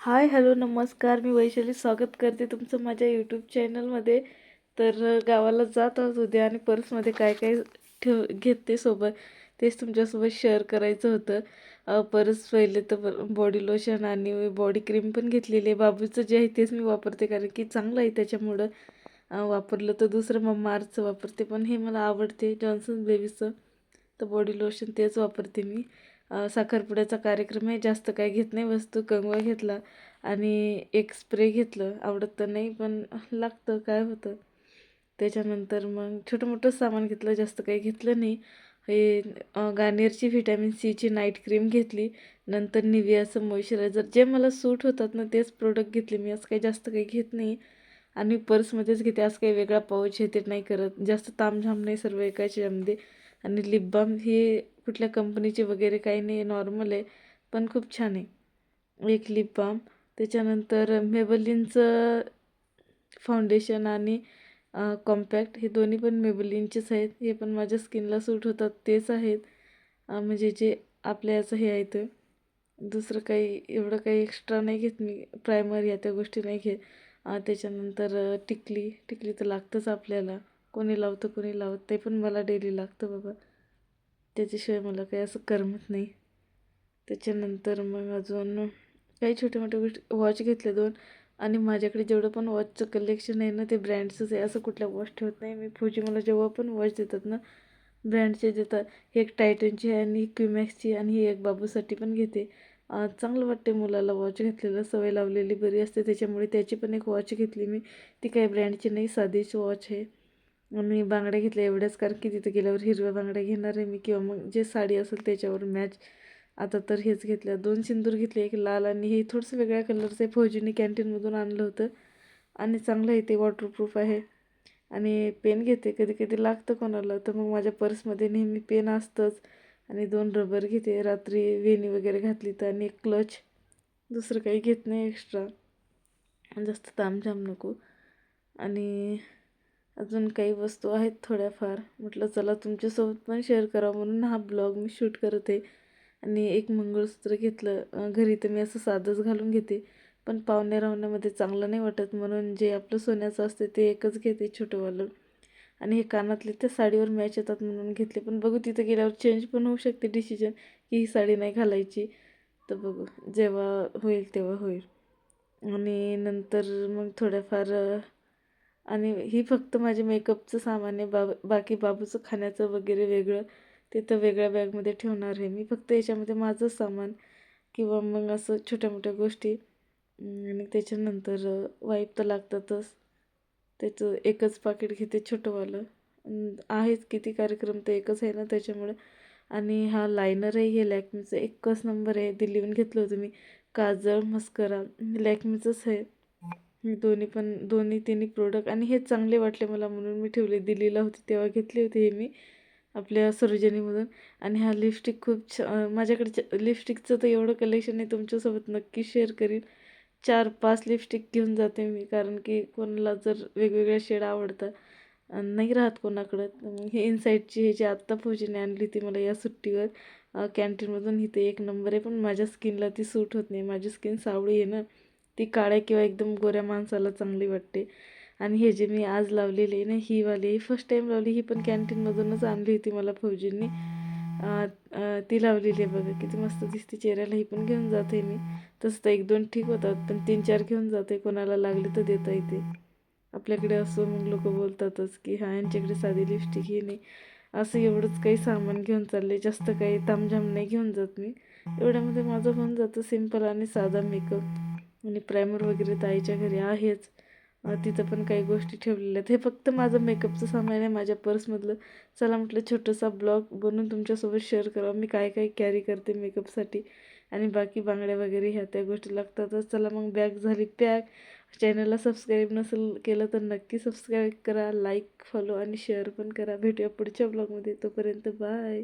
Hi hello नमस्कार. मी वैशाली स्वागत करते तुमचं माझ्या यूट्यूब चॅनलमध्ये तर गावाला जात आहोत उद्या आणि पर्समध्ये काय काय ठेव घेते सोबत तेच तुमच्यासोबत शेअर करायचं होतं. परस पहिले तर बॉडी लोशन आणि बॉडी क्रीम पण घेतलेली आहे. बाबूचं जे आहे तेच मी वापरते कारण की चांगलं आहे त्याच्यामुळं. वापरलं तर दुसरं मम्मा मार्चचं वापरते पण हे मला आवडते. जॉन्सन बेबीचं तर बॉडी लोशन तेच वापरते मी. साखरपुड्याचा कार्यक्रम आहे जास्त काय घेत नाही. वस्तू कंगवा घेतला आणि एक स्प्रे घेतलं. आवडत तर नाही पण लागतं काय होतं? त्याच्यानंतर मग छोटं मोठं सामान घेतलं जास्त काही घेतलं नाही. हे गार्नियरची व्हिटॅमिन सीची नाईट क्रीम घेतली. नंतर निवियाचं मॉइश्चरायझर जे मला सूट होतात ना तेच प्रोडक्ट घेतले. मी असं काही जास्त काही घेत नाही. आणि पर्समध्येच घेते. असं काही वेगळा पाऊच हे ते नाही करत. जास्त तामझाम नाही सर्व एकाच यामध्ये आणि लिप बाम हे कुठल्या कंपनीची वगैरे काही नाही नॉर्मल आहे पण खूप छान आहे. एक लिप बाम त्याच्यानंतर मेबलिनचं फाउंडेशन आणि कॉम्पॅक्ट हे दोन्ही पण मेबलिनचेच आहेत. हे पण माझ्या स्किनला सूट होतात तेच आहेत. म्हणजे जे आपल्या याचं हे आहे ते. दुसरं काही एवढं काही एक्स्ट्रा नाही घेत मी. प्रायमर या त्या गोष्टी नाही घेत. त्याच्यानंतर टिकली. टिकली तर लागतंच आपल्याला. कोणी लावतं कोणी लावत ते पण मला डेली लागतं बाबा. त्याच्याशिवाय मला काही असं करमत नाही. त्याच्यानंतर मग अजून काही छोट्या मोठ्या गोष्टी वॉच घेतले दोन. आणि माझ्याकडे जेवढं पण वॉचचं कलेक्शन आहे ना ते ब्रँडचंच आहे असं कुठल्या वॉच ठेवत नाही. मी फौजी मला जेव्हा पण वॉच देतात ना ब्रँडचे देतात ही एक टायटनची आहे आणि क्युमॅक्सची आणि ही एक बाबूसाठी पण घेते. चांगलं वाटते मुलाला वॉच घेतलेलं सवय लावलेली बरी असते. त्याच्यामुळे त्याची पण एक वॉच घेतली मी. ती काही ब्रँडची नाही साधीच वॉच आहे. मी बांगड्या घेतल्या एवढ्याच कारण की तिथं गेल्यावर हिरव्या बांगड्या घेणार आहे मी. किंवा मग जे साडी असेल त्याच्यावर मॅच आता तर हेच घेतल्या. दोन सिंदूर घेतले एक लाल आणि हे थोडंसं वेगळ्या कलरचं आहे. फौजीने कॅन्टीनमधून आणलं होतं. आणि चांगलं आहे ते वॉटरप्रूफ आहे. आणि पेन घेते. कधी कधी लागतं कोणाला. तर मग माझ्या पर्समध्ये नेहमी पेन असतंच. आणि दोन रबर घेते. रात्री वेणी वगैरे घातली तर आणि एक क्लच दुसरं काही घेत नाही एक्स्ट्रा जास्त तामझाम नको. आणि अजून काही वस्तू आहेत थोड्याफार. म्हटलं चला तुमच्यासोबत पण शेअर करा म्हणून हा ब्लॉग मी शूट करते आणि एक मंगळसूत्र घेतलं. घरी तर मी असं साधंच घालून घेते. पण पाहुण्या रावण्यामध्ये चांगलं नाही वाटत. म्हणून जे आपलं सोन्याचं असते ते एकच घेते छोटंवालं. आणि हे कानातले त्या साडीवर मॅच येतात म्हणून घेतले. पण बघू तिथं गेल्यावर चेंज पण होऊ शकते डिसिजन की ही साडी नाही घालायची. तर बघू जेव्हा होईल तेव्हा होईल. आणि नंतर मग थोड्याफार आणि ही फक्त माझे मेकअपचं सामान आहे. बा बाकी बाबूचं खाण्याचं वगैरे वेगळं ते तर वेगळ्या बॅगमध्ये ठेवणार आहे. मी फक्त याच्यामध्ये माझं सामान किंवा मग असं छोट्या मोठ्या गोष्टी आणि त्याच्यानंतर वाईप तर लागतातच. त्याचं एकच पाकिट घेते छोटंवालं. आहेच किती कार्यक्रम तर एकच आहे ना त्याच्यामुळे. आणि हा लायनर आहे हे लॅकमीचं एकच नंबर आहे. दिल्लीहून घेतलं होतं मी. काजळ मस्करा. लॅकमीचंच आहे. मी दोन्ही पण दोन्ही तिन्ही प्रोडक्ट आणि हे चांगले वाटले मला म्हणून मी ठेवले. दिल्लीला होते तेव्हा घेतले होते हे मी आपल्या सरोजनीमधून. आणि हा लिपस्टिक खूप छ माझ्याकडे लिपस्टिकचं तर एवढं कलेक्शन आहे तुमच्यासोबत नक्की शेअर करीन. चार पाच लिपस्टिक घेऊन जाते मी कारण की कोणाला जर वेगवेगळ्या शेड आवडतात नाही राहत कोणाकडं हे इनसाईडची हे जी आत्ता फौजीने आणली ती मला या सुट्टीवर कॅन्टीनमधून इथे एक नंबर आहे पण माझ्या स्किनला ती सूट होत नाही. माझी स्किन सावळी आहे ना. ती काळ्या किंवा एकदम गोऱ्या माणसाला चांगली वाटते. आणि हे जे मी आज लावलेली आहे ना ही वाली ही फर्स्ट टाईम लावली ही पण कॅन्टीनमधूनच आणली होती मला फौजींनी. ती लावलेली आहे बघा किती मस्त दिसते चेहऱ्याला. ही पण घेऊन जाते मी. तसं तर एक दोन ठीक होतात पण तीन चार घेऊन जाते. कोणाला लागले तर देता येते. आपल्याकडे असं मग लोक बोलतातच की हा यांच्याकडे साधी लिपस्टिक ही नाही. असं एवढंच काही सामान घेऊन चालले. जास्त काही तामझाम नाही घेऊन जात मी. एवढ्यामध्ये माझं होऊन जातं सिंपल आणि साधा मेकअप आणि प्रायमर वगैरे तर आईच्या घरी आहेच. तिथं पण काही गोष्टी ठेवलेल्या आहेत. हे फक्त माझं मेकअपचं सामान आहे माझ्या पर्समधलं चला म्हटलं छोटासा ब्लॉग बनवून तुमच्यासोबत शेअर करा मी काय काय कॅरी करते मेकअपसाठी आणि बाकी बांगड्या वगैरे ह्या त्या गोष्टी लागतातच. चला मग बॅग झाली पॅक चॅनलला सबस्क्राईब नसेल केलं तर नक्की सबस्क्राईब करा लाईक फॉलो आणि शेअर पण करा. भेटूया पुढच्या ब्लॉगमध्ये तोपर्यंत बाय